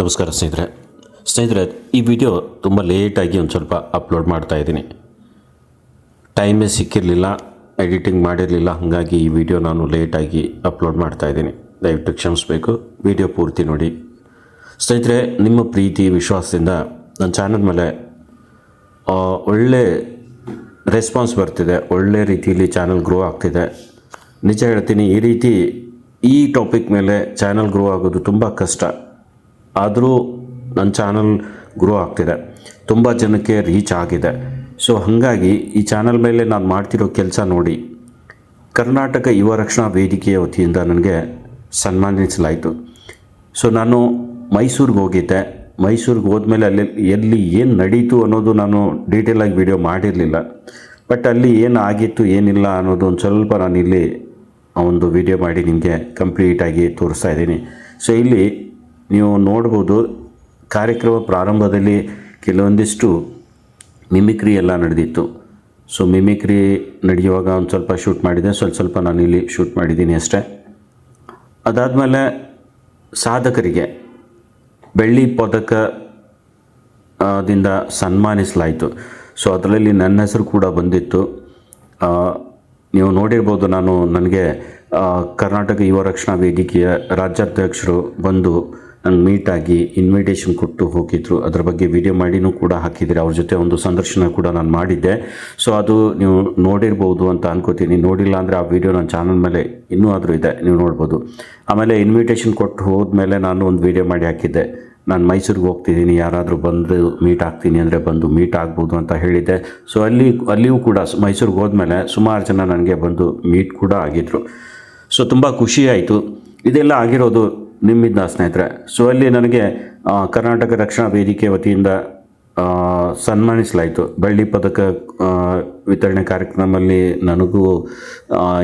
ನಮಸ್ಕಾರ ಸ್ನೇಹಿತರೆ. ಸ್ನೇಹಿತರೆ, ಈ ವಿಡಿಯೋ ತುಂಬ ಲೇಟಾಗಿ ಒಂದು ಸ್ವಲ್ಪ ಅಪ್ಲೋಡ್ ಮಾಡ್ತಾ ಇದ್ದೀನಿ. ಟೈಮೇ ಸಿಕ್ಕಿರಲಿಲ್ಲ ಎಡಿಟಿಂಗ್ ಮಾಡಿರಲಿಲ್ಲ, ಹಾಗಾಗಿ ಈ ವಿಡಿಯೋ ನಾನು ಲೇಟಾಗಿ ಅಪ್ಲೋಡ್ ಮಾಡ್ತಾ ಇದ್ದೀನಿ. ದಯವಿಟ್ಟು ಕ್ಷಮಿಸಬೇಕು. ವಿಡಿಯೋ ಪೂರ್ತಿ ನೋಡಿ. ಸ್ನೇಹಿತರೆ, ನಿಮ್ಮ ಪ್ರೀತಿ, ವಿಶ್ವಾಸದಿಂದ ನನ್ನ ಚಾನಲ್ ಮೇಲೆ ಒಳ್ಳೆ ರೆಸ್ಪಾನ್ಸ್ ಬರ್ತಿದೆ. ಒಳ್ಳೆ ರೀತಿಯಲ್ಲಿ ಚಾನಲ್ ಗ್ರೋ ಆಗ್ತಿದೆ. ನಿಜ ಹೇಳ್ತೀನಿ, ಈ ರೀತಿ ಈ ಟಾಪಿಕ್ ಮೇಲೆ ಚಾನಲ್ ಗ್ರೋ ಆಗೋದು ತುಂಬ ಕಷ್ಟ. ಆದರೂ ನನ್ನ ಚಾನಲ್ ಗ್ರೋ ಆಗ್ತಿದೆ. ತುಂಬ ಜನಕ್ಕೆ ರೀಚ್ ಆಗಿದೆ. ಸೊ ಹಾಗಾಗಿ ಈ ಚಾನಲ್ ಮೇಲೆ ನಾನು ಮಾಡ್ತಿರೋ ಕೆಲಸ ನೋಡಿ. ಕರ್ನಾಟಕ ಯುವ ರಕ್ಷಣಾ ವೇದಿಕೆಯ ವತಿಯಿಂದ ನನಗೆ ಸನ್ಮಾನಿಸಲಾಯಿತು. ಸೊ ನಾನು ಮೈಸೂರಿಗೆ ಹೋಗಿದ್ದೆ. ಮೈಸೂರಿಗೆ ಹೋದ್ಮೇಲೆ ಅಲ್ಲಿ, ಎಲ್ಲಿ ಏನು ನಡೀತು ಅನ್ನೋದು ನಾನು ಡೀಟೇಲಾಗಿ ವಿಡಿಯೋ ಮಾಡಿರಲಿಲ್ಲ. ಬಟ್ ಅಲ್ಲಿ ಏನು ಆಗಿತ್ತು, ಏನಿಲ್ಲ ಅನ್ನೋದು ಒಂದು ಸ್ವಲ್ಪ ನಾನು ಇಲ್ಲಿ ಒಂದು ವಿಡಿಯೋ ಮಾಡಿ ನಿಮಗೆ ಕಂಪ್ಲೀಟಾಗಿ ತೋರಿಸ್ತಾ ಇದ್ದೀನಿ. ಸೊ ಇಲ್ಲಿ ನೀವು ನೋಡ್ಬೋದು ಕಾರ್ಯಕ್ರಮ ಪ್ರಾರಂಭದಲ್ಲಿ ಕೆಲವೊಂದಿಷ್ಟು ಮಿಮಿಕ್ರಿ ಎಲ್ಲ ನಡೆದಿತ್ತು. ಸೊ ಮಿಮಿಕ್ರಿ ನಡೆಯುವಾಗ ಒಂದು ಸ್ವಲ್ಪ ಶೂಟ್ ಮಾಡಿದೆ. ಸ್ವಲ್ಪ ಸ್ವಲ್ಪ ನಾನು ಇಲ್ಲಿ ಶೂಟ್ ಮಾಡಿದ್ದೀನಿ ಅಷ್ಟೇ. ಅದಾದಮೇಲೆ ಸಾಧಕರಿಗೆ ಬೆಳ್ಳಿ ಪದಕ ಆ, ದಿಂದ ಸನ್ಮಾನಿಸಲಾಯಿತು. ಸೊ ಅದರಲ್ಲಿ ನನ್ನ ಹೆಸರು ಕೂಡ ಬಂದಿತ್ತು. ನೀವು ನೋಡಿರ್ಬೋದು ನಾನು ನನಗೆ ಕರ್ನಾಟಕ ಯುವ ರಕ್ಷಣಾ ವೇದಿಕೆಯ ರಾಜ್ಯಾಧ್ಯಕ್ಷರು ಬಂದು ನಂಗೆ ಆಗಿ ಇನ್ವಿಟೇಷನ್ ಕೊಟ್ಟು ಹೋಗಿದ್ರು. ಅದರ ಬಗ್ಗೆ ವಿಡಿಯೋ ಮಾಡಿನೂ ಕೂಡ ಹಾಕಿದ್ದೀರಿ ಅವ್ರ ಜೊತೆ ಒಂದು ಸಂದರ್ಶನ ಕೂಡ ನಾನು ಮಾಡಿದ್ದೆ. ಸೊ ಅದು ನೀವು ನೋಡಿರ್ಬೋದು ಅಂತ ಅನ್ಕೋತೀನಿ. ನೋಡಿಲ್ಲ ಅಂದರೆ ಆ ವಿಡಿಯೋ ನನ್ನ ಚಾನಲ್ ಮೇಲೆ ಇನ್ನೂ ಆದರೂ ಇದೆ. ನೀವು ನೋಡ್ಬೋದು. ಆಮೇಲೆ ಇನ್ವಿಟೇಷನ್ ಕೊಟ್ಟು ಹೋದ್ಮೇಲೆ ನಾನು ಒಂದು ವಿಡಿಯೋ ಮಾಡಿ ಹಾಕಿದ್ದೆ. ನಾನು ಮೈಸೂರಿಗೆ ಹೋಗ್ತಿದ್ದೀನಿ. ಯಾರಾದರೂ ಬಂದು ಮೀಟ್ ಆಗ್ತೀನಿ ಅಂದರೆ ಬಂದು ಮೀಟ್ ಆಗ್ಬೋದು ಅಂತ ಹೇಳಿದ್ದೆ. ಸೊ ಅಲ್ಲಿ, ಅಲ್ಲಿಯೂ ಕೂಡ ಮೈಸೂರಿಗೆ ಹೋದ್ಮೇಲೆ ಸುಮಾರು ಜನ ನನಗೆ ಬಂದು ಮೀಟ್ ಕೂಡ ಆಗಿದ್ರು. ಸೊ ತುಂಬ ಖುಷಿ ಆಯಿತು. ಇದೆಲ್ಲ ಆಗಿರೋದು ನಿಮ್ಮಿಂದ ಸ್ನೇಹಿತರೆ. ಸೊ ಅಲ್ಲಿ ನನಗೆ ಕರ್ನಾಟಕ ರಕ್ಷಣಾ ವೇದಿಕೆ ವತಿಯಿಂದ ಸನ್ಮಾನಿಸಲಾಯಿತು. ಬೆಳ್ಳಿ ಪದಕ ವಿತರಣೆ ಕಾರ್ಯಕ್ರಮದಲ್ಲಿ ನನಗೂ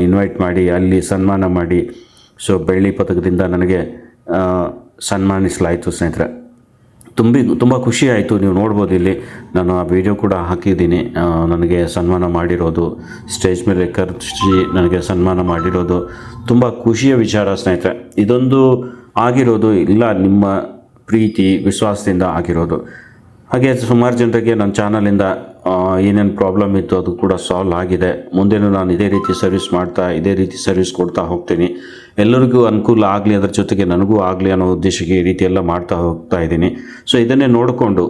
ಇನ್ವೈಟ್ ಮಾಡಿ, ಅಲ್ಲಿ ಸನ್ಮಾನ ಮಾಡಿ ಸೊ ಬೆಳ್ಳಿ ಪದಕದಿಂದ ನನಗೆ ಸನ್ಮಾನಿಸಲಾಯಿತು ಸ್ನೇಹಿತರೆ. ತುಂಬಿ, ತುಂಬ ಖುಷಿಯಾಯಿತು ನೀವು ನೋಡ್ಬೋದು ಇಲ್ಲಿ. ನಾನು ಆ ವಿಡಿಯೋ ಕೂಡ ಹಾಕಿದ್ದೀನಿ. ನನಗೆ ಸನ್ಮಾನ ಮಾಡಿರೋದು. ಸ್ಟೇಜ್ ಮೇಲೆ ಕರೆಸಿ ನನಗೆ ಸನ್ಮಾನ ಮಾಡಿರೋದು. ತುಂಬ ಖುಷಿಯ ವಿಚಾರ ಸ್ನೇಹಿತರೆ. ಇದೊಂದು ಆಗಿರೋದು ಇಲ್ಲ, ನಿಮ್ಮ ಪ್ರೀತಿ, ವಿಶ್ವಾಸದಿಂದ ಆಗಿರೋದು. ಹಾಗೆ ಸುಮಾರು ಜನರಿಗೆ ನನ್ನ ಚಾನಲಿಂದ ಏನೇನು ಪ್ರಾಬ್ಲಮ್ ಇತ್ತು ಅದು ಕೂಡ ಸಾಲ್ವ್ ಆಗಿದೆ. ಮುಂದೆನೂ ನಾನು ಇದೇ ರೀತಿ ಸರ್ವಿಸ್ ಮಾಡ್ತಾ, ಇದೇ ರೀತಿ ಸರ್ವಿಸ್ ಕೊಡ್ತಾ ಹೋಗ್ತೀನಿ. ಎಲ್ಲರಿಗೂ ಅನುಕೂಲ ಆಗಲಿ, ಅದರ ಜೊತೆಗೆ ನನಗೂ ಆಗಲಿ ಅನ್ನೋ ಉದ್ದೇಶಕ್ಕೆ ಈ ರೀತಿ ಎಲ್ಲ ಮಾಡ್ತಾ ಹೋಗ್ತಾ ಇದ್ದೀನಿ. ಸೊ ಇದನ್ನೇ ನೋಡಿಕೊಂಡು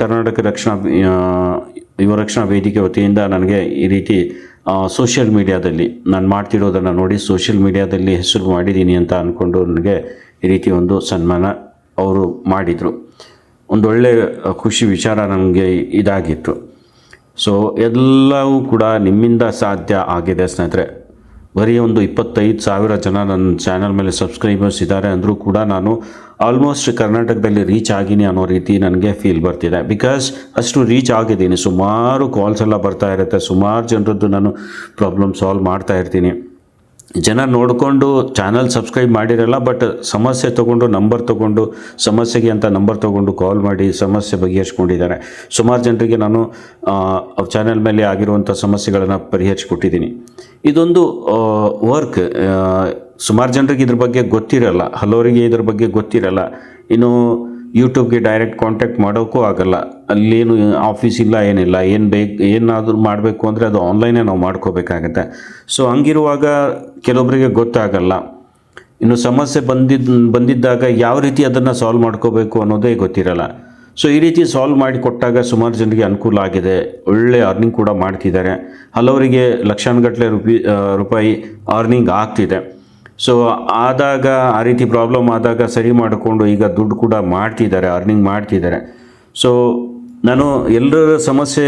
ಕರ್ನಾಟಕ ರಕ್ಷಣಾ ಯುವ ರಕ್ಷಣಾ ವೇದಿಕೆ ವತಿಯಿಂದ ನನಗೆ ಈ ರೀತಿ ಸೋಷಿಯಲ್ ಮೀಡಿಯಾದಲ್ಲಿ ನಾನು ಮಾಡ್ತಿರೋದನ್ನು ನೋಡಿ ಸೋಷಿಯಲ್ ಮೀಡಿಯಾದಲ್ಲಿ ಹೆಸರು ಮಾಡಿದ್ದೀನಿ ಅಂತ ಅಂದ್ಕೊಂಡು ನನಗೆ ಈ ರೀತಿ ಒಂದು ಸನ್ಮಾನ ಅವರು ಮಾಡಿದರು. ಒಂದೊಳ್ಳೆ ಖುಷಿ ವಿಚಾರ ನನಗೆ ಇದಾಗಿತ್ತು. ಸೊ ಎಲ್ಲವೂ ಕೂಡ ನಿಮ್ಮಿಂದ ಸಾಧ್ಯ ಆಗಿದೆ ಸ್ನೇಹಿತರೆ. ಬರೀ ಒಂದು ಇಪ್ಪತ್ತೈದು ಸಾವಿರ ಜನ ನನ್ನ ಚಾನಲ್ ಮೇಲೆ ಸಬ್ಸ್ಕ್ರೈಬರ್ಸ್ ಇದ್ದಾರೆ ಅಂದರೂ ಕೂಡ ನಾನು ಆಲ್ಮೋಸ್ಟ್ ಕರ್ನಾಟಕದಲ್ಲಿ ರೀಚ್ ಆಗಿನಿ ಅನ್ನೋ ರೀತಿ ನನಗೆ ಫೀಲ್ ಬರ್ತಿದೆ. ಬಿಕಾಸ್ ಅಷ್ಟು ರೀಚ್ ಆಗಿದ್ದೀನಿ. ಸುಮಾರು ಕಾಲ್ಸ್ ಎಲ್ಲ ಬರ್ತಾ ಇರುತ್ತೆ. ಸುಮಾರು ಜನರದ್ದು ನಾನು ಪ್ರಾಬ್ಲಮ್ ಸಾಲ್ವ್ ಮಾಡ್ತಾ ಇರ್ತೀನಿ. ಜನ ನೋಡಿಕೊಂಡು ಚಾನಲ್ ಸಬ್ಸ್ಕ್ರೈಬ್ ಮಾಡಿರಲ್ಲ ಬಟ್ ಸಮಸ್ಯೆ ತೊಗೊಂಡು ನಂಬರ್ ತೊಗೊಂಡು, ಸಮಸ್ಯೆಗೆ ಅಂತ ನಂಬರ್ ತೊಗೊಂಡು ಕಾಲ್ ಮಾಡಿ ಸಮಸ್ಯೆ ಬಗೆಹರಿಸ್ಕೊಂಡಿದ್ದಾರೆ. ಸುಮಾರು ಜನರಿಗೆ ನಾನು ಚಾನಲ್ ಮೇಲೆ ಆಗಿರುವಂಥ ಸಮಸ್ಯೆಗಳನ್ನು ಪರಿಹರಿಸ್ಕೊಟ್ಟಿದ್ದೀನಿ. ಇದೊಂದು ವರ್ಕ್ ಸುಮಾರು ಜನರಿಗೆ ಇದ್ರ ಬಗ್ಗೆ ಗೊತ್ತಿರಲ್ಲ, ಹಲವರಿಗೆ ಇದ್ರ ಬಗ್ಗೆ ಗೊತ್ತಿರಲ್ಲ. ಇನ್ನು ಯೂಟ್ಯೂಬ್ಗೆ ಡೈರೆಕ್ಟ್ ಕಾಂಟ್ಯಾಕ್ಟ್ ಮಾಡೋಕ್ಕೂ ಆಗಲ್ಲ. ಅಲ್ಲೇನು ಆಫೀಸ್ ಇಲ್ಲ, ಏನಿಲ್ಲ, ಏನು ಬೇಕು, ಏನಾದರೂ ಮಾಡಬೇಕು ಅಂದರೆ ಅದು ಆನ್ಲೈನೇ ನಾವು ಮಾಡ್ಕೋಬೇಕಾಗತ್ತೆ. ಸೊ ಹಂಗಿರುವಾಗ ಕೆಲವೊಬ್ಬರಿಗೆ ಗೊತ್ತಾಗಲ್ಲ. ಇನ್ನು ಸಮಸ್ಯೆ ಬಂದಿದ್ದ ಬಂದಿದ್ದಾಗ ಯಾವ ರೀತಿ ಅದನ್ನು ಸಾಲ್ವ್ ಮಾಡ್ಕೋಬೇಕು ಅನ್ನೋದೇ ಗೊತ್ತಿರಲ್ಲ. ಸೊ ಈ ರೀತಿ ಸಾಲ್ವ್ ಮಾಡಿ ಕೊಟ್ಟಾಗ ಸುಮಾರು ಜನರಿಗೆ ಅನುಕೂಲ ಆಗಿದೆ. ಒಳ್ಳೆ ಅರ್ನಿಂಗ್ ಕೂಡ ಮಾಡ್ತಿದ್ದಾರೆ. ಹಲವರಿಗೆ ಲಕ್ಷಾನುಗಟ್ಟಲೆ ರೂಪಿ ರೂಪಾಯಿ ಅರ್ನಿಂಗ್ ಆಗ್ತಿದೆ. ಸೊ ಆದಾಗ ಆ ರೀತಿ ಪ್ರಾಬ್ಲಮ್ ಆದಾಗ ಸರಿ ಮಾಡಿಕೊಂಡು ಈಗ ದುಡ್ಡು ಕೂಡ ಮಾಡ್ತಿದ್ದಾರೆ ಅರ್ನಿಂಗ್ ಮಾಡ್ತಿದ್ದಾರೆ. ಸೊ ನಾನು ಎಲ್ಲರ ಸಮಸ್ಯೆ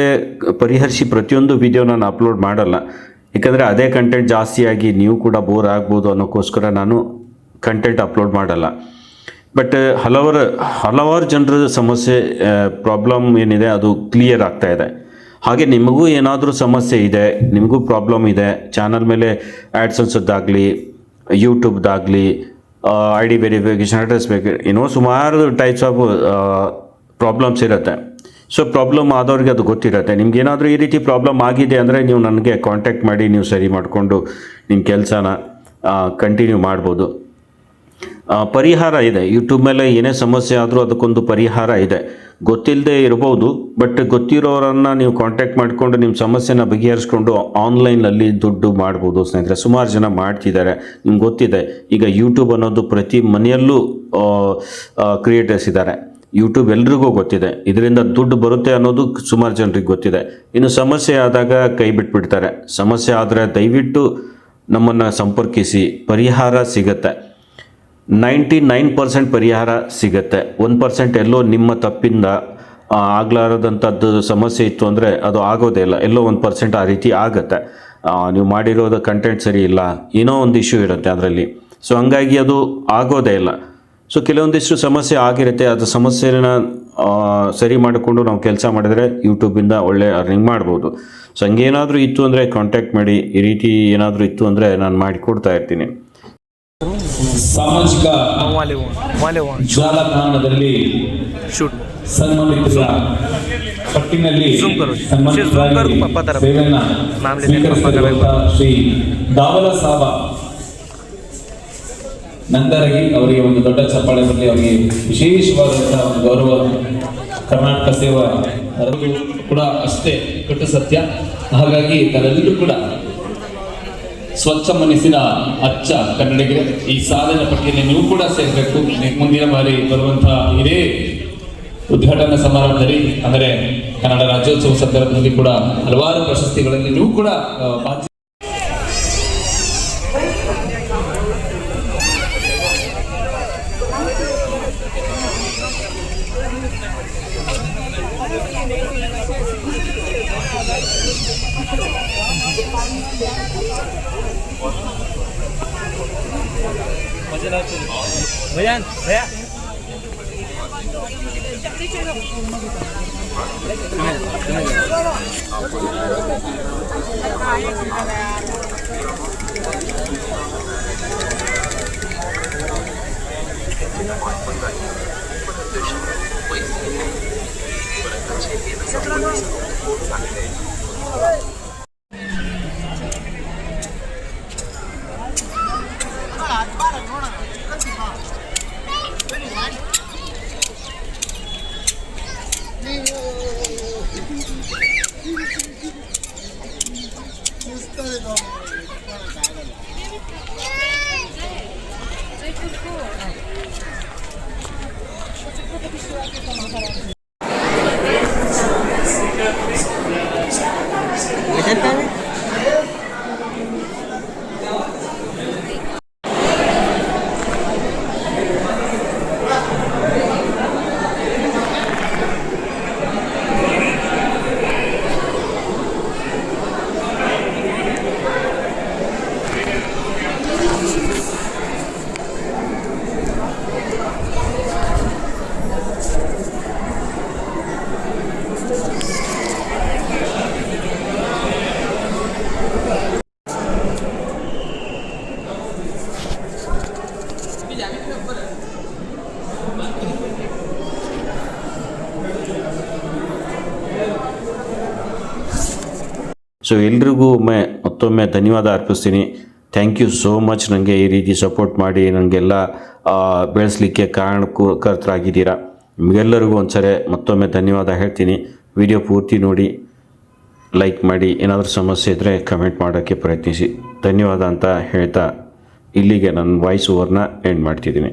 ಪರಿಹರಿಸಿ ಪ್ರತಿಯೊಂದು ವಿಡಿಯೋ ನಾನು ಅಪ್ಲೋಡ್ ಮಾಡಲ್ಲ. ಯಾಕಂದರೆ ಅದೇ ಕಂಟೆಂಟ್ ಜಾಸ್ತಿಯಾಗಿ ನೀವು ಕೂಡ ಬೋರ್ ಆಗ್ಬೋದು ಅನ್ನೋಕ್ಕೋಸ್ಕರ ನಾನು ಕಂಟೆಂಟ್ ಅಪ್ಲೋಡ್ ಮಾಡಲ್ಲ. ಬಟ್ ಹಲವರ, ಹಲವಾರು ಜನರ ಸಮಸ್ಯೆ ಪ್ರಾಬ್ಲಮ್ ಏನಿದೆ ಅದು ಕ್ಲಿಯರ್ ಆಗ್ತಾ ಇದೆ. ಹಾಗೆ ನಿಮಗೂ ಏನಾದರೂ ಸಮಸ್ಯೆ ಇದೆ, ನಿಮಗೂ ಪ್ರಾಬ್ಲಮ್ ಇದೆ ಚಾನಲ್ ಮೇಲೆ ಆ್ಯಡ್ಸ್ ಅನ್ಸೋದಾಗಲಿ ಯೂಟ್ಯೂಬ್ದಾಗಲಿ ಐ ಡಿ ವೆರಿಫಿಕೇಶನ್ ಅಡ್ರೆಸ್ ಬೇಕು. ಏನೋ ಸುಮಾರು ಟೈಪ್ಸ್ ಆಫ್ ಪ್ರಾಬ್ಲಮ್ಸ್ ಇರುತ್ತೆ. ಸೊ ಪ್ರಾಬ್ಲಮ್ ಆದವ್ರಿಗೆ ಅದು ಗೊತ್ತಿರುತ್ತೆ. ನಿಮ್ಗೆ ಏನಾದರೂ ಈ ರೀತಿ ಪ್ರಾಬ್ಲಮ್ ಆಗಿದೆ ಅಂದರೆ ನೀವು ನನಗೆ ಕಾಂಟ್ಯಾಕ್ಟ್ ಮಾಡಿ, ನೀವು ಸರಿ ಮಾಡಿಕೊಂಡು ನಿಮ್ಮ ಕೆಲಸನ ಕಂಟಿನ್ಯೂ ಮಾಡ್ಬೋದು. ಪರಿಹಾರ ಇದೆ. ಯೂಟ್ಯೂಬ್ ಮೇಲೆ ಏನೇ ಸಮಸ್ಯೆ ಆದರೂ ಅದಕ್ಕೊಂದು ಪರಿಹಾರ ಇದೆ. ಗೊತ್ತಿಲ್ಲದೆ ಇರ್ಬೋದು ಬಟ್ ಗೊತ್ತಿರೋರನ್ನು ನೀವು ಕಾಂಟ್ಯಾಕ್ಟ್ ಮಾಡಿಕೊಂಡು ನಿಮ್ಮ ಸಮಸ್ಯೆನ ಬಗೆಹರಿಸ್ಕೊಂಡು ಆನ್ಲೈನಲ್ಲಿ ದುಡ್ಡು ಮಾಡ್ಬೋದು ಸ್ನೇಹಿತರೆ. ಸುಮಾರು ಜನ ಮಾಡ್ತಿದ್ದಾರೆ, ನಿಮ್ಗೆ ಗೊತ್ತಿದೆ. ಈಗ ಯೂಟ್ಯೂಬ್ ಅನ್ನೋದು ಪ್ರತಿ ಮನೆಯಲ್ಲೂ ಕ್ರಿಯೇಟರ್ಸ್ ಇದ್ದಾರೆ. ಯೂಟ್ಯೂಬ್ ಎಲ್ರಿಗೂ ಗೊತ್ತಿದೆ. ಇದರಿಂದ ದುಡ್ಡು ಬರುತ್ತೆ ಅನ್ನೋದು ಸುಮಾರು ಜನರಿಗೆ ಗೊತ್ತಿದೆ. ಇನ್ನು ಸಮಸ್ಯೆ ಆದಾಗ ಕೈ ಬಿಟ್ಬಿಡ್ತಾರೆ. ಸಮಸ್ಯೆ ಆದರೆ ದಯವಿಟ್ಟು ನಮ್ಮನ್ನು ಸಂಪರ್ಕಿಸಿ. ಪರಿಹಾರ ಸಿಗತ್ತೆ. ನೈಂಟಿ ನೈನ್ ಪರ್ಸೆಂಟ್ ಪರಿಹಾರ ಸಿಗುತ್ತೆ. ಒನ್ ಪರ್ಸೆಂಟ್ ಎಲ್ಲೋ ನಿಮ್ಮ ತಪ್ಪಿಂದ ಆಗಲಾರದಂಥದ್ದು ಸಮಸ್ಯೆ ಇತ್ತು ಅಂದರೆ ಅದು ಆಗೋದೇ ಇಲ್ಲ. ಎಲ್ಲೋ ಒಂದು ಪರ್ಸೆಂಟ್ ಆ ರೀತಿ ಆಗುತ್ತೆ. ನೀವು ಮಾಡಿರೋದು ಕಂಟೆಂಟ್ ಸರಿ ಇಲ್ಲ. ಏನೋ ಒಂದು ಇಶ್ಯೂ ಇರುತ್ತೆ ಅದರಲ್ಲಿ. ಸೊ ಹಂಗಾಗಿ ಅದು ಆಗೋದೇ ಇಲ್ಲ. ಸೊ ಕೆಲವೊಂದಿಷ್ಟು ಸಮಸ್ಯೆ ಆಗಿರುತ್ತೆ. ಅದು ಸಮಸ್ಯೆನ ಸರಿ ಮಾಡಿಕೊಂಡು ನಾವು ಕೆಲಸ ಮಾಡಿದರೆ ಯೂಟ್ಯೂಬಿಂದ ಒಳ್ಳೆ ಅರ್ನಿಂಗ್ ಮಾಡ್ಬೋದು. ಸೊ ಹಂಗೇನಾದರೂ ಇತ್ತು ಅಂದರೆ ಕಾಂಟ್ಯಾಕ್ಟ್ ಮಾಡಿ. ಈ ರೀತಿ ಏನಾದರೂ ಇತ್ತು ಅಂದರೆ ನಾನು ಮಾಡಿಕೊಡ್ತಾ ಇರ್ತೀನಿ. ಸಾಮಾಜಿಕ ಜಾಲತಾಣದಲ್ಲಿ ಸನ್ಮಾನಿತರ ಪಟ್ಟಿನಲ್ಲಿ ಶ್ರೀ ದಾವಲ ಸಾಬ ಅವರಿಗೆ ಒಂದು ದೊಡ್ಡ ಚಪ್ಪಾಳೆ ಅವರಿಗೆ ವಿಶೇಷವಾದಂತಹ ಒಂದು ಗೌರವ. ಕರ್ನಾಟಕ ಸೇವಾ. ಕೂಡ ಅಷ್ಟೇ ಕಟ್ಟು ಸತ್ಯ. ಹಾಗಾಗಿ ತಾವೆಲ್ಲರೂ ಕೂಡ ಸ್ವಚ್ಛ ಮನಸ್ಸಿನ ಅಚ್ಚ ಕನ್ನಡಿಗೆ ಈ ಸಾಧನೆ ಪಟ್ಟಿಯಲ್ಲಿ ನೀವು ಕೂಡ ಸೇರ್ಬೇಕು. ಮುಂದಿನ ಬಾರಿ ಬರುವಂತಹ ಇದೇ ಉದ್ಘಾಟನಾ ಸಮಾರಂಭದಲ್ಲಿ, ಅಂದರೆ ಕನ್ನಡ ರಾಜ್ಯೋತ್ಸವ ಸಂದರ್ಭದಲ್ಲಿ ಕೂಡ ಹಲವಾರು ಪ್ರಶಸ್ತಿಗಳಲ್ಲಿ ನೀವು ಕೂಡ 喂，你好。ಸೊ ಎಲ್ರಿಗೂ ಒಮ್ಮೆ, ಮತ್ತೊಮ್ಮೆ ಧನ್ಯವಾದ ಅರ್ಪಿಸ್ತೀನಿ. ಥ್ಯಾಂಕ್ ಯು ಸೋ ಮಚ್ ನನಗೆ ಈ ರೀತಿ ಸಪೋರ್ಟ್ ಮಾಡಿ ನನಗೆಲ್ಲ ಬೆಳೆಸಲಿಕ್ಕೆ ಕಾರಣಕರ್ತರಾಗಿದ್ದೀರಾ ನಿಮಗೆಲ್ಲರಿಗೂ ಒಂದ್ಸರಿ ಮತ್ತೊಮ್ಮೆ ಧನ್ಯವಾದ ಹೇಳ್ತೀನಿ. ವಿಡಿಯೋ ಪೂರ್ತಿ ನೋಡಿ ಲೈಕ್ ಮಾಡಿ, ಏನಾದರೂ ಸಮಸ್ಯೆ ಇದ್ದರೆ ಕಮೆಂಟ್ ಮಾಡೋಕ್ಕೆ ಪ್ರಯತ್ನಿಸಿ. ಧನ್ಯವಾದ ಅಂತ ಹೇಳ್ತಾ ಇಲ್ಲಿಗೆ ನನ್ನ ವಾಯ್ಸ್ ಓವರ್ನ ಎಂಡ್ ಮಾಡ್ತಿದ್ದೀನಿ.